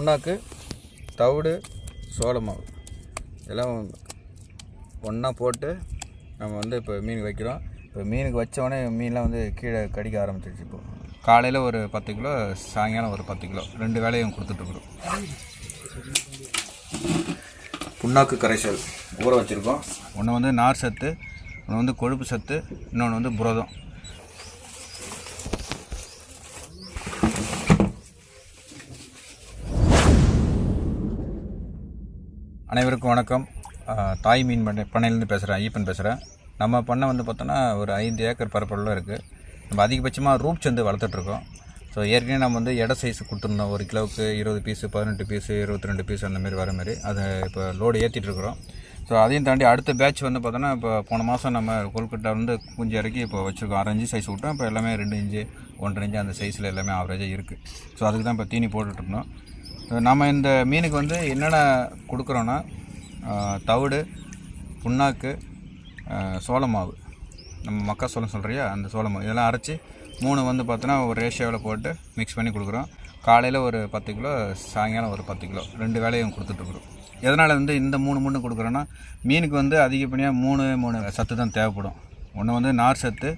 புண்ணாக்கு தவிடு சோள மாவு இதெல்லாம் ஒன்றா போட்டு நம்ம வந்து இப்போ மீன் வைக்கிறோம். இப்போ மீனுக்கு வச்சோடனே மீன்லாம் வந்து கீழே கடிக்க ஆரம்பிச்சிருச்சு இப்போ. காலையில் ஒரு பத்து கிலோ சாயங்காலம் ஒரு பத்து கிலோ. ரெண்டு வேலையும் கொடுத்துட்ருக்குறோம் புண்ணாக்கு கரைசல் ஊற வச்சுருக்கோம். ஒன்று வந்து நார் சத்து ஒன்று வந்து கொழுப்பு சத்து இன்னொன்று வந்து புரதம். அனைவருக்கும் வணக்கம். தாய் மீன் பண்ணை பண்ணையிலேருந்து பேசுகிறேன் ஐயப்பன் பேசுகிறேன் நம்ம பண்ணை வந்து பார்த்தோன்னா ஒரு ஐந்து ஏக்கர் பரப்பளவில் இருக்குது நம்ம அதிகபட்சமாக ரூப் சந்து வளர்த்துட்ருக்கோம். ஸோ ஏற்கனவே நம்ம வந்து எடை சைஸ் கொடுத்துருந்தோம். ஒரு கிலோவுக்கு இருபது பீஸு பதினெட்டு பீஸு இருபத்தி ரெண்டு பீஸ் அந்த மாதிரி வர மாதிரி. அதை இப்போ லோடு ஏற்றிட்டுருக்குறோம் ஸோ அதையும் தாண்டி அடுத்த பேட்ச் வந்து பார்த்தோன்னா இப்போ போன மாதம் நம்ம கொல்கட்டா வந்து குஞ்சு இறக்கி இப்போ வச்சுருக்கோம். அரை இன்ச்சு சைஸ் விட்டோம். இப்போ எல்லாமே ரெண்டு இன்ச்சு ஒன்றரை இன்ச்சு அந்த சைஸில் எல்லாமே ஆவரேஜாக இருக்குது ஸோ அதுக்கு தான் இப்போ தீனி போட்டுட்ருந்தோம். நம்ம இந்த மீனுக்கு வந்து என்னென்ன கொடுக்குறோன்னா தவிடு புண்ணாக்கு சோளமாவு. மாவு நம்ம மக்காசோளம் சொல்கிறியா அந்த சோளமாவு. இதெல்லாம் அரைச்சி மூணு வந்து பார்த்தோன்னா ஒரு ரேஷியோவில் போட்டு மிக்ஸ் பண்ணி கொடுக்குறோம். காலையில் ஒரு பத்து கிலோ சாயங்காலம் ஒரு பத்து கிலோ. ரெண்டு வேலையும் கொடுத்துட்ருக்குறோம் எதனால் வந்து இந்த மூணு மூணு கொடுக்குறோன்னா மீனுக்கு வந்து அதிகப்படியாக மூணு மூணு சத்து தான் தேவைப்படும். ஒன்று வந்து நார் சத்து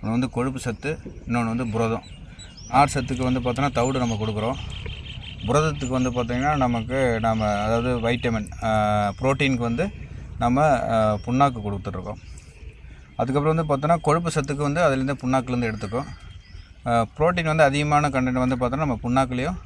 ஒன்று வந்து கொழுப்பு சத்து இன்னொன்று வந்து புரதம். நார் சத்துக்கு வந்து பார்த்தோன்னா தவிடு நம்ம கொடுக்குறோம். புரதத்துக்கு வந்து பார்த்திங்கன்னா நமக்கு நம்ம அதாவது வைட்டமின் புரோட்டீனுக்கு வந்து நம்ம புண்ணாக்கு கொடுத்துட்ருக்கோம். அதுக்கப்புறம் வந்து பார்த்தோன்னா கொழுப்பு சத்துக்கு வந்து அதுலேருந்து புண்ணாக்குலேருந்து எடுத்துக்கும். புரோட்டீன் வந்து அதிகமான கண்டென்ட் வந்து பார்த்தோன்னா நம்ம புண்ணாக்குலேயும்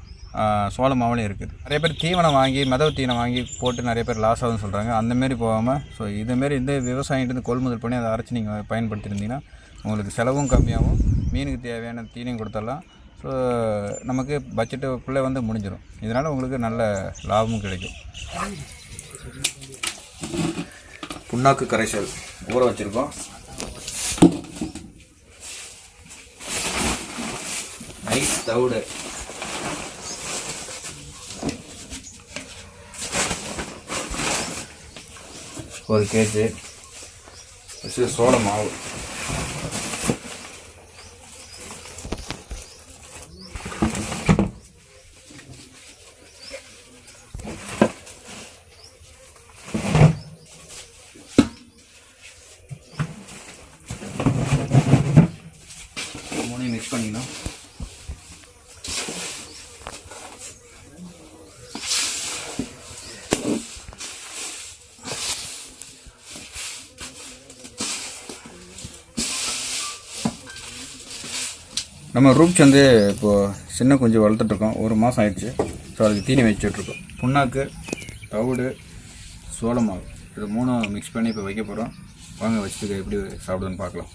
சோள மாவுலையும் இருக்குது. நிறைய பேர் தீவனம் வாங்கி மெதவு தீவனம் வாங்கி போட்டு நிறைய பேர் லாஸ் ஆகுதுன்னு சொல்கிறாங்க அந்தமாரி போகாமல் ஸோ இதுமாரி இந்த விவசாயிகிட்ட கொள்முதல் பண்ணி அதை அரைச்சி நீங்கள் பயன்படுத்தியிருந்தீங்கன்னா உங்களுக்கு செலவும் கம்மியாகவும் மீனுக்கு தேவையான தீனியும் கொடுத்துடலாம். ஸோ நமக்கு பட்ஜெட்டுக்குள்ளே வந்து முடிஞ்சிடும் இதனால் உங்களுக்கு நல்ல லாபமும் கிடைக்கும். புண்ணாக்கு கரைசல் ஊற வச்சுருக்கோம். நைஸ் தவிடு. ஒரு கேஜி ஃபஸ்ட்டு சோள மாவு. நம்ம ரூப்ஸ் வந்து இப்போது சின்ன குஞ்சு வளர்த்துட்ருக்கோம். ஒரு மாதம் ஆயிடுச்சு. ஸோ அதுக்கு தீனி வச்சுட்ருக்கோம். புண்ணாக்கு தவிடு சோள மாவு இது மூணும் மிக்ஸ் பண்ணி இப்போ வைக்க போகிறோம் வாங்க வச்சுட்டு எப்படி சாப்பிடுதுன்னு பார்க்கலாம்.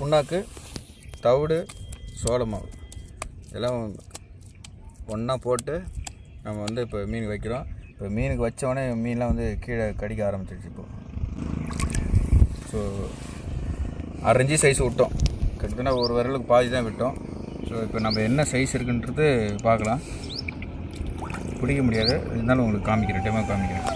புண்ணாக்கு தவிடு சோள மாவு இதெல்லாம் ஒன்றா போட்டு நம்ம வந்து இப்போ மீன் வைக்கிறோம். இப்போ மீனுக்கு வச்சவொடனே மீன்லாம் வந்து கீழே கடிக்க ஆரம்பிச்சிருச்சு இப்போ. ஸோ அரைஞ்சி சைஸ் விட்டோம். கிட்டத்தட்ட ஒரு விரலுக்கு பாதி தான் விட்டோம். ஸோ இப்போ நம்ம என்ன சைஸ் இருக்குன்றது பார்க்கலாம். பிடிக்க முடியாது. இருந்தாலும் உங்களுக்கு காமிக்கிறேன். டைமாக காமிக்கிறேன்.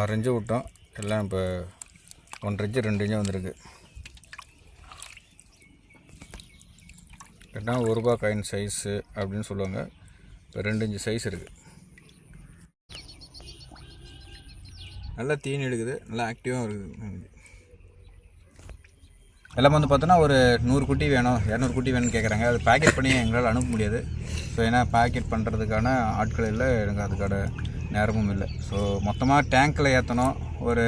ஆறு விட்டோம். எல்லாம் இப்போ ஒன்றரை இன்ச்சு ரெண்டு இன்ச்சு வந்திருக்கு. கேட்டால் ஒரு ரூபா காயின் சைஸு அப்படின்னு சொல்லுவாங்க. இப்போ ரெண்டு இன்ச்சு சைஸ் இருக்குது நல்லா தீனி எடுக்குது. நல்லா ஆக்டிவாகவும் இருக்குது. எல்லாம் வந்து பார்த்தோன்னா ஒரு நூறு குட்டி வேணும். இரநூறு குட்டி வேணும்னு கேட்குறாங்க அது பேக்கெட் பண்ணி எங்களால் அனுப்ப முடியாது. ஸோ ஏன்னா பேக்கெட் பண்ணுறதுக்கான ஆட்கள் இல்லை. எனக்கு அதுக்கான நேரமும் இல்லை. ஸோ மொத்தமாக டேங்க்கில் ஏற்றணும் ஒரு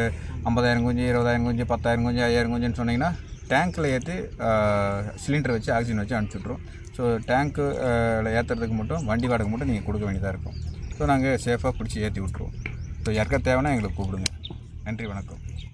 ஐம்பதாயிரம் குஞ்சு இருபதாயிரம் குஞ்சு பத்தாயிரம் குஞ்சு ஐயாயிரம் குஞ்சுன்னு சொன்னீங்கன்னா டேங்க்கில் ஏற்றி சிலிண்டர் வச்சு ஆக்சிஜன் வச்சு அனுப்பிச்சுட்றோம். ஸோ டேங்க்கு ஏற்றுறதுக்கு மட்டும் வண்டி வாடகை மட்டும் நீங்கள் கொடுக்க வேண்டியதாக இருக்கும். ஸோ நாங்கள் சேஃபாக பிடிச்சி ஏற்றி விட்ருவோம் ஸோ யாருக்கா தேவைன்னா எங்களுக்கு கூப்பிடுங்க. நன்றி வணக்கம்.